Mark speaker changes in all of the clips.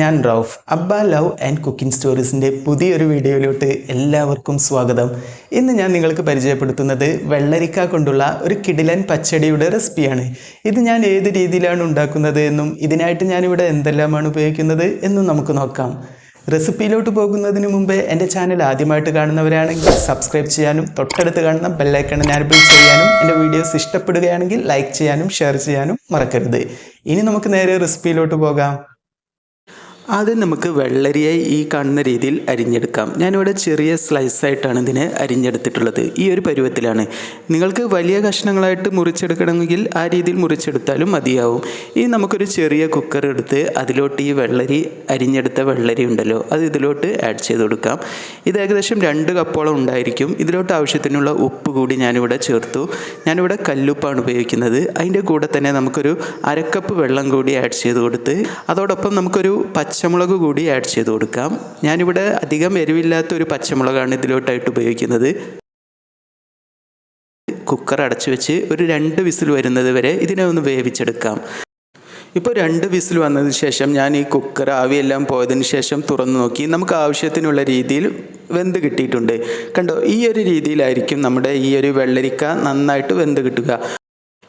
Speaker 1: ഞാൻ റൌഫ്. അബ്ബ love and cooking സ്റ്റോറീസിന്റെ പുതിയൊരു വീഡിയോയിലോട്ട് എല്ലാവർക്കും സ്വാഗതം. ഇന്ന് ഞാൻ നിങ്ങൾക്ക് പരിചയപ്പെടുത്തുന്നത് വെള്ളരിക്ക കൊണ്ടുള്ള ഒരു കിടിലൻ പച്ചടിയുടെ റെസിപ്പിയാണ്. ഇത് ഞാൻ ഏത് രീതിയിലാണ് ഉണ്ടാക്കുന്നത് എന്നും ഇതിനായിട്ട് ഞാനിവിടെ എന്തെല്ലാമാണ് ഉപയോഗിക്കുന്നത് എന്നും നമുക്ക് നോക്കാം. റെസിപ്പിയിലോട്ട് പോകുന്നതിന് മുമ്പേ എന്റെ ചാനൽ ആദ്യമായിട്ട് കാണുന്നവരാണെങ്കിൽ സബ്സ്ക്രൈബ് ചെയ്യാനും തൊട്ടടുത്ത് കാണുന്ന ബെല്ലൈക്കൺ എനാബിൾ ചെയ്യാനും എന്റെ വീഡിയോസ് ഇഷ്ടപ്പെടുകയാണെങ്കിൽ ലൈക്ക് ചെയ്യാനും ഷെയർ ചെയ്യാനും മറക്കരുത്. ഇനി നമുക്ക് നേരെ റെസിപ്പിയിലോട്ട് പോകാം. ആദ്യം നമുക്ക് വെള്ളരിയെ ഈ കാണുന്ന രീതിയിൽ അരിഞ്ഞെടുക്കാം. ഞാനിവിടെ ചെറിയ സ്ലൈസായിട്ടാണ് ഇതിനെ അരിഞ്ഞെടുത്തിട്ടുള്ളത്. ഈ ഒരു പരുവത്തിലാണ്. നിങ്ങൾക്ക് വലിയ കഷ്ണങ്ങളായിട്ട് മുറിച്ചെടുക്കണമെങ്കിൽ ആ രീതിയിൽ മുറിച്ചെടുത്താലും മതിയാവും. ഇനി നമുക്കൊരു ചെറിയ കുക്കർ എടുത്ത് അതിലോട്ട് ഈ വെള്ളരി അരിഞ്ഞെടുത്ത വെള്ളരി ഉണ്ടല്ലോ അത് ഇതിലോട്ട് ആഡ് ചെയ്ത് കൊടുക്കാം. ഇത് ഏകദേശം രണ്ട് കപ്പോളം ഉണ്ടായിരിക്കും. ഇതിലോട്ട് ആവശ്യത്തിനുള്ള ഉപ്പ് കൂടി ഞാനിവിടെ ചേർത്തു. ഞാനിവിടെ കല്ലുപ്പാണ് ഉപയോഗിക്കുന്നത്. അതിന്റെ കൂടെ തന്നെ നമുക്കൊരു അരക്കപ്പ് വെള്ളം കൂടി ആഡ് ചെയ്ത് കൊടുത്ത് അതോടൊപ്പം നമുക്കൊരു പച്ചമുളക് കൂടി ആഡ് ചെയ്ത് കൊടുക്കാം. ഞാനിവിടെ അധികം എരിവില്ലാത്ത ഒരു പച്ചമുളകാണ് ഇതിലോട്ടായിട്ട് ഉപയോഗിക്കുന്നത്. കുക്കർ അടച്ചു വെച്ച് ഒരു രണ്ട് വിസിൽ വരുന്നത് വരെ ഇതിനെ ഒന്ന് വേവിച്ചെടുക്കാം. ഇപ്പോൾ രണ്ട് വിസിൽ വന്നതിന് ശേഷം ഞാൻ ഈ കുക്കർ ആവിയെല്ലാം പോയതിന് ശേഷം തുറന്നു നോക്കി. നമുക്ക് ആവശ്യത്തിനുള്ള രീതിയിൽ വെന്ത് കിട്ടിയിട്ടുണ്ട്. കണ്ടോ ഈ ഒരു രീതിയിലായിരിക്കും നമ്മുടെ ഈ ഒരു വെള്ളരിക്ക നന്നായിട്ട് വെന്ത് കിട്ടുക.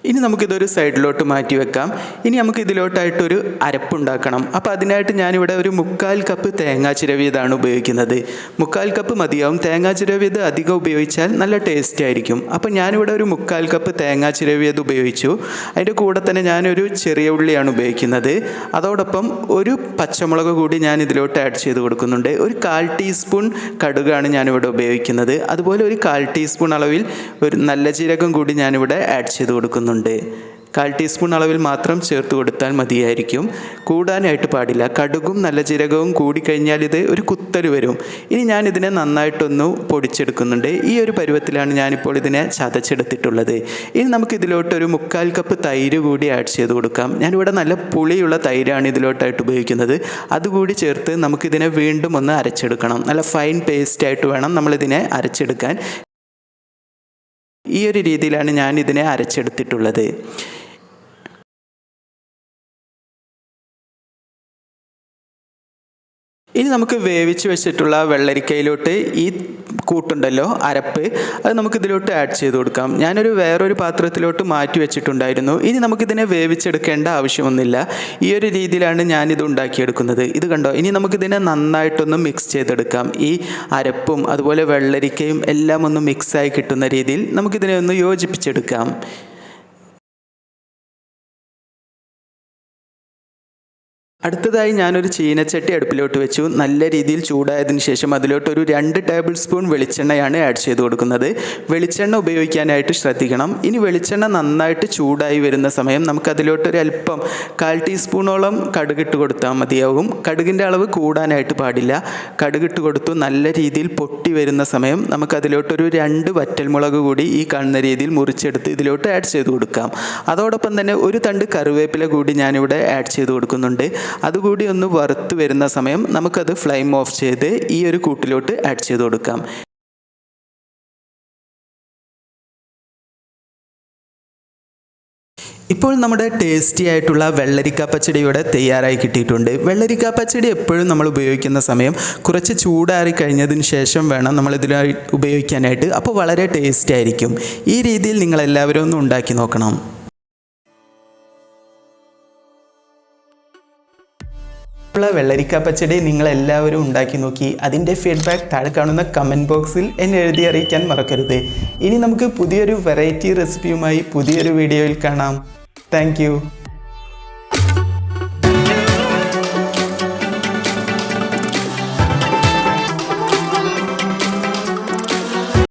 Speaker 1: ഇനി നമുക്കിതൊരു സൈഡിലോട്ട് മാറ്റി വെക്കാം. ഇനി നമുക്ക് ഇതിലോട്ടായിട്ടൊരു അരപ്പുണ്ടാക്കണം. അപ്പോൾ അതിനായിട്ട് ഞാനിവിടെ ഒരു മുക്കാൽ കപ്പ് തേങ്ങാ ചിരവിയതാണ് ഉപയോഗിക്കുന്നത്. മുക്കാൽ കപ്പ് മതിയാവും. തേങ്ങാ ചിരവിയത് അധികം ഉപയോഗിച്ചാൽ നല്ല ടേസ്റ്റ് ആയിരിക്കും. അപ്പോൾ ഞാനിവിടെ ഒരു മുക്കാൽ കപ്പ് തേങ്ങാ ചിരവിയത് ഉപയോഗിച്ചു. അതിന്റെ കൂടെ തന്നെ ഞാനൊരു ചെറിയ ഉള്ളിയാണ് ഉപയോഗിക്കുന്നത്. അതോടൊപ്പം ഒരു പച്ചമുളക് കൂടി ഞാൻ ഇതിലോട്ട് ആഡ് ചെയ്ത് കൊടുക്കുന്നുണ്ട്. ഒരു കാൽ ടീസ്പൂൺ കടുകാണ് ഞാനിവിടെ ഉപയോഗിക്കുന്നത്. അതുപോലെ ഒരു കാൽ ടീസ്പൂൺ അളവിൽ ഒരു നല്ല ജീരകം കൂടി ഞാനിവിടെ ആഡ് ചെയ്ത് കൊടുക്കുന്നുണ്ട് കാൽ ടീസ്പൂൺ അളവിൽ മാത്രം ചേർത്ത് കൊടുത്താൽ മതിയായിരിക്കും. കൂടാനായിട്ട് പാടില്ല. കടുകും നല്ല ജീരകവും കൂടിക്കഴിഞ്ഞാൽ ഇത് ഒരു കുത്തൽ വരും. ഇനി ഞാൻ ഇതിനെ നന്നായിട്ടൊന്ന് പൊടിച്ചെടുക്കുന്നുണ്ട്. ഈ ഒരു പരുവത്തിലാണ് ഞാനിപ്പോൾ ഇതിനെ ചതച്ചെടുത്തിട്ടുള്ളത്. ഇനി നമുക്ക് ഇതിലോട്ടൊരു മുക്കാൽ കപ്പ് തൈര് കൂടി ആഡ് ചെയ്ത് കൊടുക്കാം. ഞാനിവിടെ നല്ല പുളിയുള്ള തൈരാണ് ഇതിലോട്ടായിട്ട് ഉപയോഗിക്കുന്നത്. അതുകൂടി ചേർത്ത് നമുക്കിതിനെ വീണ്ടും ഒന്ന് അരച്ചെടുക്കണം. നല്ല ഫൈൻ പേസ്റ്റ് ആയിട്ട് വേണം നമ്മളിതിനെ അരച്ചെടുക്കാൻ. ഈ ഒരു രീതിയിലാണ് ഞാൻ ഇതിനെ അരച്ചെടുത്തിട്ടുള്ളത്. ഇനി നമുക്ക് വേവിച്ച് വെച്ചിട്ടുള്ള വെള്ളരിക്കയിലോട്ട് ഈ കൂട്ടുണ്ടല്ലോ അരപ്പ് അത് നമുക്ക് ഇതിലോട്ട് ആഡ് ചെയ്ത് കൊടുക്കാം. ഞാനൊരു വേറൊരു പാത്രത്തിലോട്ട് മാറ്റി വെച്ചിട്ടുണ്ടായിരുന്നു. ഇനി നമുക്കിതിനെ വേവിച്ചെടുക്കേണ്ട ആവശ്യമൊന്നുമില്ല. ഈ ഒരു രീതിയിലാണ് ഞാനിത് ഉണ്ടാക്കിയെടുക്കുന്നത്. ഇത് കണ്ടോ? ഇനി നമുക്കിതിനെ നന്നായിട്ടൊന്ന് മിക്സ് ചെയ്തെടുക്കാം. ഈ അരപ്പും അതുപോലെ വെള്ളരിക്കയും എല്ലാം ഒന്ന് മിക്സായി കിട്ടുന്ന രീതിയിൽ നമുക്കിതിനെ ഒന്ന് യോജിപ്പിച്ചെടുക്കാം. അടുത്തതായി ഞാനൊരു ചീനച്ചട്ടി അടുപ്പിലോട്ട് വെച്ചു. നല്ല രീതിയിൽ ചൂടായതിന് ശേഷം അതിലോട്ട് ഒരു രണ്ട് ടേബിൾ സ്പൂൺ വെളിച്ചെണ്ണയാണ് ആഡ് ചെയ്ത് കൊടുക്കുന്നത്. വെളിച്ചെണ്ണ ഉപയോഗിക്കാനായിട്ട് ശ്രദ്ധിക്കണം. ഇനി വെളിച്ചെണ്ണ നന്നായിട്ട് ചൂടായി വരുന്ന സമയം നമുക്കതിലോട്ടൊരു അല്പം കാൽ ടീസ്പൂണോളം കടുകിട്ട് കൊടുത്താൽ മതിയാകും. കടുകിന്റെ അളവ് കൂടാനായിട്ട് പാടില്ല. കടുകിട്ട് കൊടുത്തു നല്ല രീതിയിൽ പൊട്ടി വരുന്ന സമയം നമുക്കതിലോട്ടൊരു രണ്ട് വറ്റൽമുളക് കൂടി ഈ കാണുന്ന രീതിയിൽ മുറിച്ചെടുത്ത് ഇതിലോട്ട് ആഡ് ചെയ്ത് കൊടുക്കാം. അതോടൊപ്പം തന്നെ ഒരു തണ്ട് കറിവേപ്പില കൂടി ഞാനിവിടെ ആഡ് ചെയ്ത് കൊടുക്കുന്നുണ്ട്. അതുകൂടി ഒന്ന് വറുത്ത് വരുന്ന സമയം നമുക്കത് ഫ്ലെയിം ഓഫ് ചെയ്ത് ഈ ഒരു കൂട്ടിലോട്ട് ആഡ് ചെയ്ത് കൊടുക്കാം. ഇപ്പോൾ നമ്മുടെ ടേസ്റ്റി ആയിട്ടുള്ള വെള്ളരിക്ക പച്ചടി ഇവിടെ തയ്യാറായി കിട്ടിയിട്ടുണ്ട്. വെള്ളരിക്ക പച്ചടി എപ്പോഴും നമ്മൾ ഉപയോഗിക്കുന്ന സമയം കുറച്ച് ചൂടാറി കഴിഞ്ഞതിന് ശേഷം വേണം നമ്മൾ ഇതിലായി ഉപയോഗിക്കാനായിട്ട്. അപ്പോൾ വളരെ ടേസ്റ്റി ആയിരിക്കും. ഈ രീതിയിൽ നിങ്ങൾ എല്ലാവരും ഒന്ന് ഉണ്ടാക്കി നോക്കണം. ഉള്ള വെള്ളരിക്ക പച്ചടി നിങ്ങൾ എല്ലാവരും ഉണ്ടാക്കി നോക്കി? അതിന്റെ ഫീഡ്ബാക്ക് താഴെ കാണുന്ന കമന്റ് ബോക്സിൽ എന്നെ എഴുതി അറിയിക്കാൻ മറക്കരുത്. ഇനി നമുക്ക് പുതിയൊരു വെറൈറ്റി റെസിപ്പിയുമായി പുതിയൊരു വീഡിയോയിൽ കാണാം. താങ്ക്